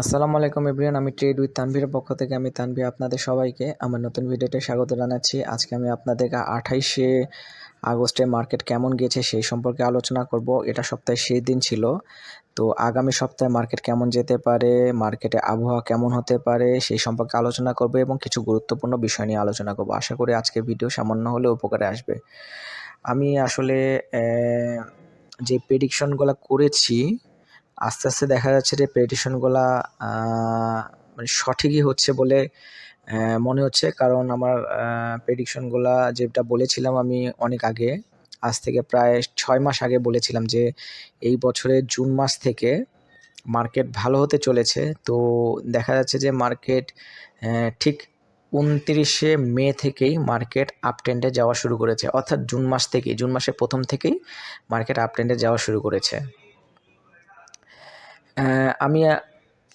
আসসালামু আলাইকুম এভরিওয়ান, আমি ট্রেড উইথ তানভীরের পক্ষ থেকে আমি তানভীর আপনাদের সবাইকে আমার নতুন ভিডিওতে স্বাগত জানাচ্ছি। আজকে আমি আপনাদেরকে আঠাইশে আগস্টে মার্কেট কেমন গেছে সেই সম্পর্কে আলোচনা করব। এটা সপ্তাহে সেই দিন ছিল। তো আগামী সপ্তাহে মার্কেট কেমন যেতে পারে মার্কেটে আবহাওয়া কেমন হতে পারে সেই সম্পর্কে আলোচনা করব এবং কিছু গুরুত্বপূর্ণ বিষয় নিয়ে আলোচনা করব। আশা করি আজকে ভিডিও সামান্য হলেও উপকারে আসবে। আমি আসলে যে প্রেডিকশনগুলো করেছি আস্তে আস্তে দেখা যাচ্ছে যে প্রেডিকশনগুলা মানে সঠিকই হচ্ছে বলে মনে হচ্ছে। কারণ আমার প্রেডিকশনগুলা যেটা বলেছিলাম আমি অনেক আগে, আজ থেকে প্রায় ছয় মাস আগে বলেছিলাম যে এই বছরের জুন মাস থেকে মার্কেট ভালো হতে চলেছে। তো দেখা যাচ্ছে যে মার্কেট ঠিক উনত্রিশে মে থেকেই মার্কেট আপ ট্রেন্ডে যাওয়া শুরু করেছে। অর্থাৎ জুন মাস থেকেই, জুন মাসের প্রথম থেকেই মার্কেট আপ ট্রেন্ডে যাওয়া শুরু করেছে। আমি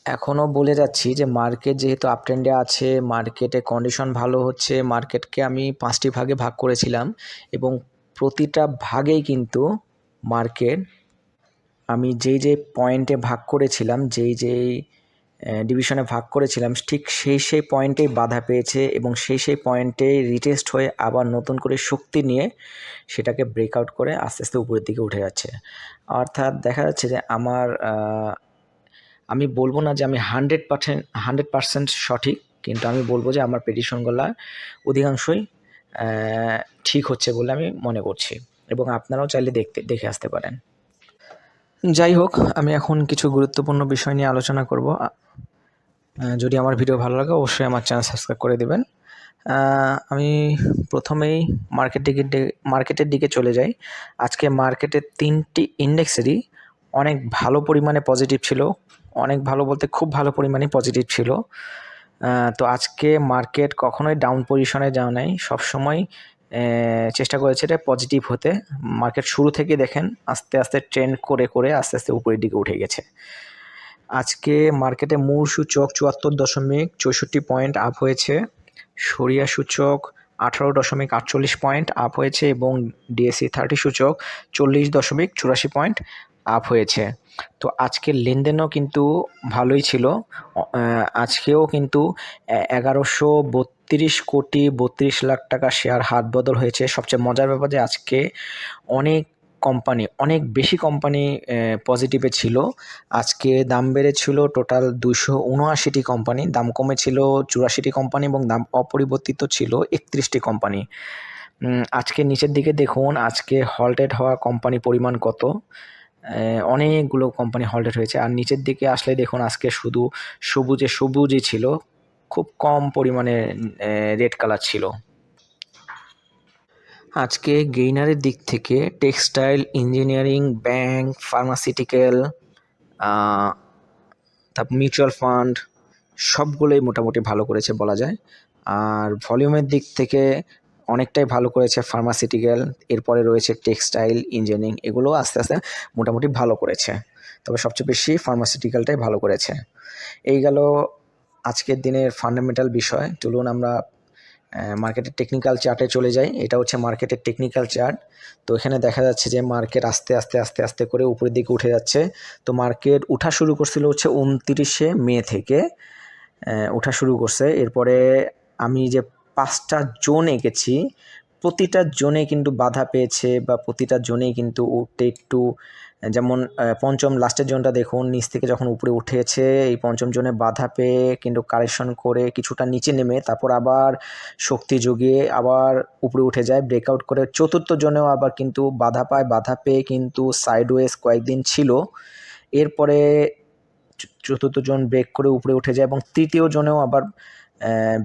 এখনও বলে যাচ্ছি যে মার্কেট যেহেতু আপ ট্রেন্ডে আছে মার্কেটে কন্ডিশন ভালো হচ্ছে মার্কেটকে আমি পাঁচটি ভাগে ভাগ করেছিলাম এবং প্রতিটা ভাগেই কিন্তু মার্কেট আমি যেই যেই পয়েন্টে ভাগ করেছিলাম, যেই যেই ডিভিশনে ভাগ করেছিলাম, ঠিক সেই সেই পয়েন্টেই বাধা পেয়েছে এবং সেই সেই পয়েন্টে রিটেস্ট হয়ে আবার নতুন করে শক্তি নিয়ে সেটাকে ব্রেকআউট করে আস্তে আস্তে উপরের দিকে উঠে যাচ্ছে। অর্থাৎ দেখা যাচ্ছে যে আমার আমি বলব না যে আমি হান্ড্রেড পার্সেন্ট হান্ড্রেড পার্সেন্ট সঠিক, কিন্তু আমি বলব যে আমার প্রেডিকশনগুলো অধিকাংশই ঠিক হচ্ছে বলে আমি মনে করছি। এবং আপনারাও চাইলে দেখতে, দেখে আসতে পারেন। যাই হোক, আমি এখন কিছু গুরুত্বপূর্ণ বিষয় নিয়ে আলোচনা করব। যদি আমার ভিডিও ভালো লাগে, অবশ্যই আমার চ্যানেল সাবস্ক্রাইব করে দেবেন। আমি প্রথমেই মার্কেট দিকে মার্কেটের দিকে চলে যাই। আজকে মার্কেটের তিনটি ইন্ডেক্সেরই অনেক ভালো পরিমাণে পজিটিভ ছিল। অনেক ভালো বলতে খুব ভালো পরিমাণে পজিটিভ ছিল। তো আজকে মার্কেট কখনোই ডাউন পজিশনে যাওয়া নাই। সবসময় চেষ্টা করেছে এটা পজিটিভ হতে। মার্কেট শুরু থেকে দেখেন, আস্তে আস্তে ট্রেন্ড করে করে আস্তে আস্তে উপরের দিকে উঠে গেছে। আজকে মার্কেটে মূল সূচক চুয়াত্তর দশমিক চৌষট্টি পয়েন্ট আপ হয়েছে। সরিয়া সূচক আঠারো দশমিক আটচল্লিশ পয়েন্ট আপ হয়েছে এবং ডিএসসি থার্টি সূচক চল্লিশ দশমিক চুরাশি পয়েন্ট আপ হয়েছে। তো আজকের লেনদেনও কিন্তু ভালোই ছিল। আজকেও কিন্তু এগারোশো বত্রিশ কোটি বত্রিশ লাখ টাকা শেয়ার হাত বদল হয়েছে। সবচেয়ে মজার ব্যাপার যে আজকে অনেক কোম্পানি অনেক বেশি কোম্পানি পজিটিভে ছিল। আজকে দাম বেড়েছিল টোটাল দুশো উনআশিটি কোম্পানি দাম কমেছিল চুরাশিটি কোম্পানি এবং দাম অপরিবর্তিত ছিল একত্রিশটি কোম্পানি আজকে নিচের দিকে দেখুন, আজকে হল্টেড হওয়া কোম্পানি পরিমাণ কত? অনেকগুলো কোম্পানি হল্টেড হয়েছে আর নিচের দিকে আসলে দেখুন, আজকে শুধু সবুজে সবুজই ছিল। খুব কম পরিমাণে রেড কালার ছিল। আজকে গেইনারের দিক থেকে টেক্সটাইল ইঞ্জিনিয়ারিং ব্যাংক ফার্মাসিউটিক্যাল তারপর মিউচুয়াল ফান্ড সবগুলোই মোটামুটি ভালো করেছে বলা যায়। আর ভলিউমের দিক থেকে অনেকটাই ভালো করেছে ফার্মাসিউটিক্যাল এরপরে রয়েছে টেক্সটাইল ইঞ্জিনিয়ারিং এগুলো আস্তে আস্তে মোটামুটি ভালো করেছে। তবে সবচেয়ে বেশি ফার্মাসিউটিক্যালটাই ভালো করেছে। এই গেল আজকের দিনের ফান্ডামেন্টাল বিষয়। চলুন আমরা মার্কেটের টেকনিক্যাল চার্টে চলে যাই। এটা হচ্ছে মার্কেটের টেকনিক্যাল চার্ট তো এখানে দেখা যাচ্ছে যে মার্কেট আস্তে আস্তে আস্তে আস্তে করে উপরের দিকে উঠে যাচ্ছে। তো মার্কেট উঠা শুরু করছিল হচ্ছে উনতিরিশে মে থেকে উঠা শুরু করছে। এরপরে আমি যে পাঁচটা জোন এঁকেছি প্রতিটা জোনে কিন্তু বাধা পেয়েছে বা প্রতিটা জোনেই কিন্তু উঠতে একটু, যেমন পঞ্চম লাস্টের জোনটা দেখুন, নিচ থেকে যখন উপরে উঠেছে, এই পঞ্চম জোনে বাধা পেয়ে কিন্তু কারেকশন করে কিছুটা নিচে নেমে, তারপর আবার শক্তি জুগিয়ে আবার উপরে উঠে যায়। ব্রেকআউট করে চতুর্থ জোনেও আবার কিন্তু বাধা পায়, বাধা পেয়ে কিন্তু সাইডওয়েজ কয়েকদিন ছিল। এরপরে চতুর্থ জোন ব্রেক করে উপরে উঠে যায় এবং তৃতীয় জোনেও আবার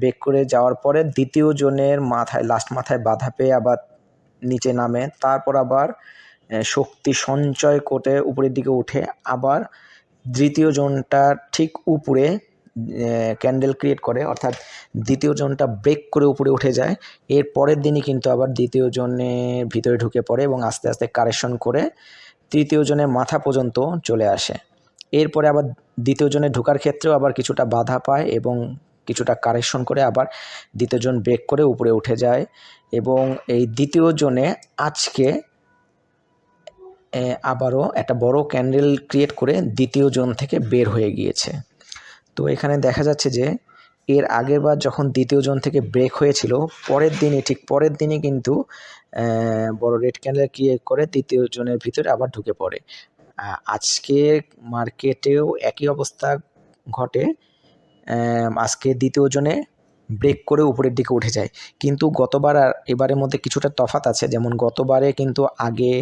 ব্রেক করে যাওয়ার পরে দ্বিতীয় জনের মাথায় লাস্ট মাথায় বাধা পেয়ে আবার নিচে নামে। তারপর আবার শক্তি সঞ্চয় করে উপরের দিকে উঠে আবার দ্বিতীয় জোনটার ঠিক উপরে ক্যান্ডেল ক্রিয়েট করে, অর্থাৎ দ্বিতীয় জনটা ব্রেক করে উপরে উঠে যায়। এর পরের দিনই কিন্তু আবার দ্বিতীয় জনের ভিতরে ঢুকে পড়ে এবং আস্তে আস্তে কারেকশন করে তৃতীয় জনের মাথা পর্যন্ত চলে আসে। এরপরে আবার দ্বিতীয় জনে ঢোকার ক্ষেত্রেও আবার কিছুটা বাধা পায় এবং কিছুটা কারেকশন করে আবার দ্বিতীয় জন ব্রেক করে উপরে উঠে যায় এবং এই দ্বিতীয় জনে আজকে আবারও একটা বড় ক্যান্ডেল ক্রিয়েট করে দ্বিতীয় জোন থেকে বের হয়ে গিয়েছে। তো এখানে দেখা যাচ্ছে যে এর আগের বার যখন দ্বিতীয় জন থেকে ব্রেক হয়েছিল, পরের দিনে ঠিক পরের দিনে কিন্তু বড় রেড ক্যান্ডেল ক্রিয়েট করে তৃতীয় জনের ভিতরে আবার ঢুকে পড়ে। আজকে মার্কেটেও একই অবস্থা ঘটে। আজকে দ্বিতীয় জনে ব্রেক করে উপরের দিকে উঠে যায়। কিন্তু গতবার আর এবারের মধ্যে কিছুটা তফাত আছে। যেমন গতবারে কিন্তু আগে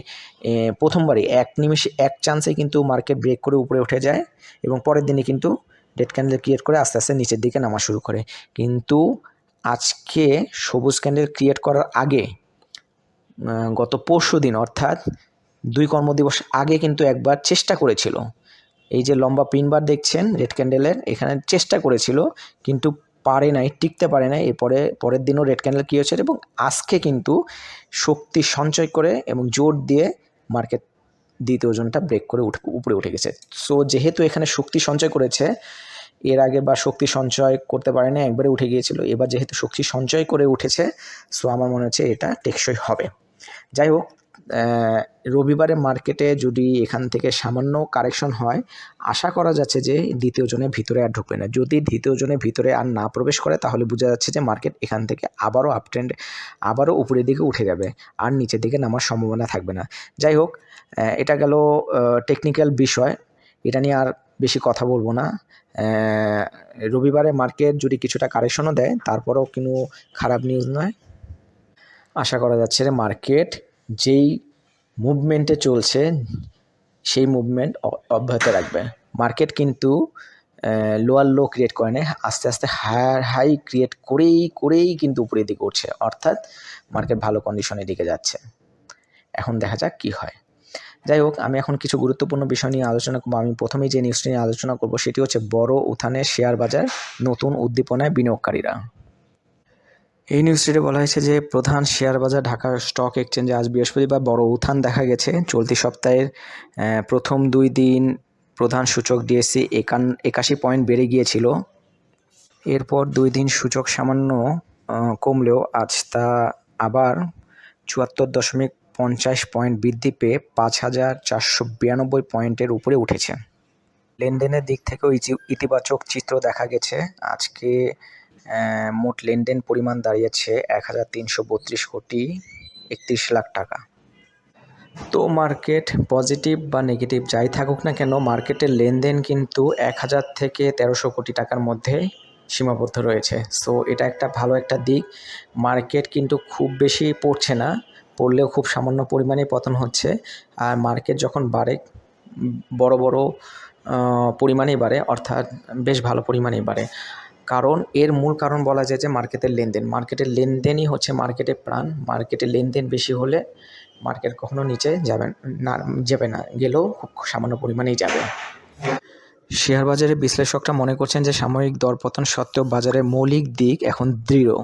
প্রথমবারে এক নিমিষে, এক চান্সে কিন্তু মার্কেট ব্রেক করে উপরে উঠে যায় এবং পরের দিনে কিন্তু ডেড ক্যান্ডেল ক্রিয়েট করে আস্তে আস্তে নিচের দিকে নামা শুরু করে। কিন্তু আজকে সবুজ ক্যান্ডেল ক্রিয়েট করার আগে গত পরশু দিন অর্থাৎ দুই কর্মদিবস আগে কিন্তু একবার চেষ্টা করেছিল। এই যে লম্বা পিনবার দেখছেন রেড ক্যান্ডেলের এখানে চেষ্টা করেছিল, কিন্তু পারে নাই, টিকতে পারে নাই। এরপরে, পরের দিনও রেড ক্যান্ডেল কী হয়েছে, এবং আজকে কিন্তু শক্তি সঞ্চয় করে এবং জোর দিয়ে মার্কেট দ্বিতীয় জনটা ব্রেক করে উঠে, উপরে উঠে গেছে। সো যেহেতু এখানে শক্তি সঞ্চয় করেছে, এর আগে বা শক্তি সঞ্চয় করতে পারে না একবারে উঠে গিয়েছিল, এবার যেহেতু শক্তি সঞ্চয় করে উঠেছে সো আমার মনে হচ্ছে এটা টেকসই হবে। যাই হোক রবিবারে মার্কেটে যদি এখান থেকে সামান্য কারেকশন হয়, আশা করা যাচ্ছে যে দ্বিতীয় জনের ভিতরে আর ঢুকবে না। যদি দ্বিতীয় জনের ভিতরে আর না প্রবেশ করে, তাহলে বোঝা যাচ্ছে যে মার্কেট এখান থেকে আবারও আপট্রেন্ড আবারও উপরের দিকে উঠে যাবে আর নিচের দিকে নামার সম্ভাবনা থাকবে না। যাই হোক এটা গেল টেকনিক্যাল বিষয়। এটা নিয়ে আর বেশি কথা বলব না। রবিবারে মার্কেট যদি কিছুটা কারেকশনও দেয়, তারপরেও কোনো খারাপ নিউজ নয়। আশা করা যাচ্ছে যে মার্কেট যেই মুভমেন্টে চলছে, সেই মুভমেন্ট অব্যাহত রাখবে। মার্কেট কিন্তু লোয়ার লো ক্রিয়েট করে নেয় আস্তে আস্তে হায়ার হাই ক্রিয়েট করেই করেই কিন্তু উপরের দিকে উঠছে। অর্থাৎ মার্কেট ভালো কন্ডিশনের দিকে যাচ্ছে। এখন দেখা যাক কি হয়। যাই হোক, আমি এখন কিছু গুরুত্বপূর্ণ বিষয় নিয়ে আলোচনা করব। আমি প্রথমেই যে নিউজটি নিয়ে আলোচনা করব, সেটি হচ্ছে বড় উত্থানের শেয়ার বাজার নতুন উদ্দীপনায় বিনিয়োগকারীরা। এই নিউজটিতে বলা হয়েছে যে, প্রধান শেয়ার বাজার ঢাকা স্টক এক্সচেঞ্জে আজ বৃহস্পতিবার বড় উত্থান দেখা গেছে। চলতি সপ্তাহের প্রথম দুই দিন প্রধান সূচক ডিএসসি একান, একাশি পয়েন্ট বেড়ে গিয়েছিল। এরপর দুই দিন সূচক সামান্য কমলেও আজ তা আবার চুয়াত্তর দশমিক পঞ্চাশ পয়েন্ট বৃদ্ধি পেয়ে পাঁচ হাজার চারশো বিরানব্বই পয়েন্টের উপরে উঠেছে। লেনদেনের দিক থেকেও ইতি- ইতিবাচক চিত্র দেখা গেছে। আজকে মোট লেনদেন পরিমাণ দাঁড়িয়েছে এক হাজার তিনশো বত্রিশ কোটি একত্রিশ লাখ টাকা। তো মার্কেট পজিটিভ বা নেগেটিভ যাই থাকুক না কেন, মার্কেটের লেনদেন কিন্তু এক হাজার থেকে তেরোশো কোটি টাকার মধ্যে সীমাবদ্ধ রয়েছে। সো এটা একটা ভালো একটা দিক। মার্কেট কিন্তু খুব বেশি পড়ছে না, পড়লেও খুব সামান্য পরিমাণে পতন হচ্ছে। আর মার্কেট যখন বাড়ে, বড় বড় পরিমাণেই বাড়ে, অর্থাৎ বেশ ভালো পরিমাণেই বাড়ে। কারণ এর মূল কারণ বলা যায় যে মার্কেটের লেনদেন। মার্কেটের লেনদেনই হচ্ছে মার্কেটের প্রাণ। মার্কেটের লেনদেন বেশি হলে মার্কেট কখনো নিচে যাবে না যাবে না, গেলেও খুব সামান্য পরিমাণেই যাবে। শেয়ার বাজারে বিশ্লেষকরা মনে করছেন যে সাময়িক দরপতন সত্ত্বেও বাজারের মৌলিক দিক এখন দৃঢ়।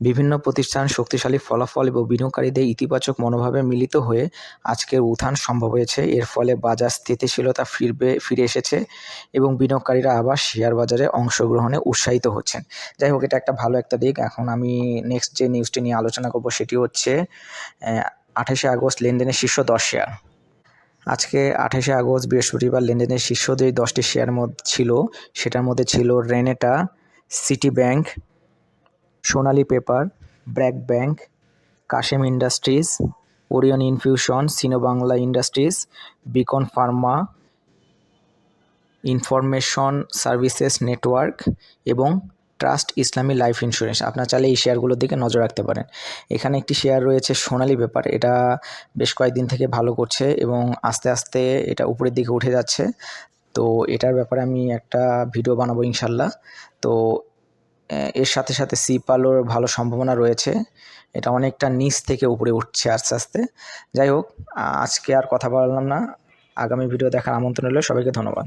বিভিন্ন প্রতিষ্ঠান শক্তিশালী ফলাফল এবং বিনিয়োগকারীদের ইতিবাচক মনোভাবে মিলিত হয়ে আজকের উত্থান সম্ভব হয়েছে। এর ফলে বাজার স্থিতিশীলতা ফিরবে, ফিরে এসেছে এবং বিনিয়োগকারীরা আবার শেয়ার বাজারে অংশগ্রহণে উৎসাহিত হচ্ছেন। যাই হোক, এটা একটা ভালো একটা দিক। এখন আমি নেক্সট যে নিউজটি নিয়ে আলোচনা করব সেটি হচ্ছে আঠাশে আগস্ট লেনদেনের শীর্ষ দশ শেয়ার। আজকে আঠাশে আগস্ট বৃহস্পতিবার লেনদেনের শীর্ষ যে দশটি শেয়ার মধ্যে ছিল, সেটার মধ্যে ছিল Renata City Bank Sonali paper, BRAC bank, Kashem industries, Orion infusion, Sino Bangla industries, Beacon pharma, information services network এবং ট্রাস্ট ইসলামী লাইফ ইন্স্যুরেন্স। আপনার চাইলে এই শেয়ারগুলোর দিকে নজর রাখতে পারেন। এখানে একটি শেয়ার রয়েছে সোনালী পেপার। এটা বেশ কয়েকদিন থেকে ভালো করছে এবং আস্তে আস্তে এটা উপরের দিকে উঠে যাচ্ছে। তো এটার ব্যাপারে আমি একটা ভিডিও বানাবো ইনশাল্লাহ। তো এর সাথে সাথে সিপালোর ভালো সম্ভাবনা রয়েছে। এটা অনেকটা নিচ থেকে উপরে উঠছে আস্তে আস্তে। যাই হোক আজকে আর কথা বললাম না। আগামী ভিডিও দেখার আমন্ত্রণ রইল। সবাইকে ধন্যবাদ।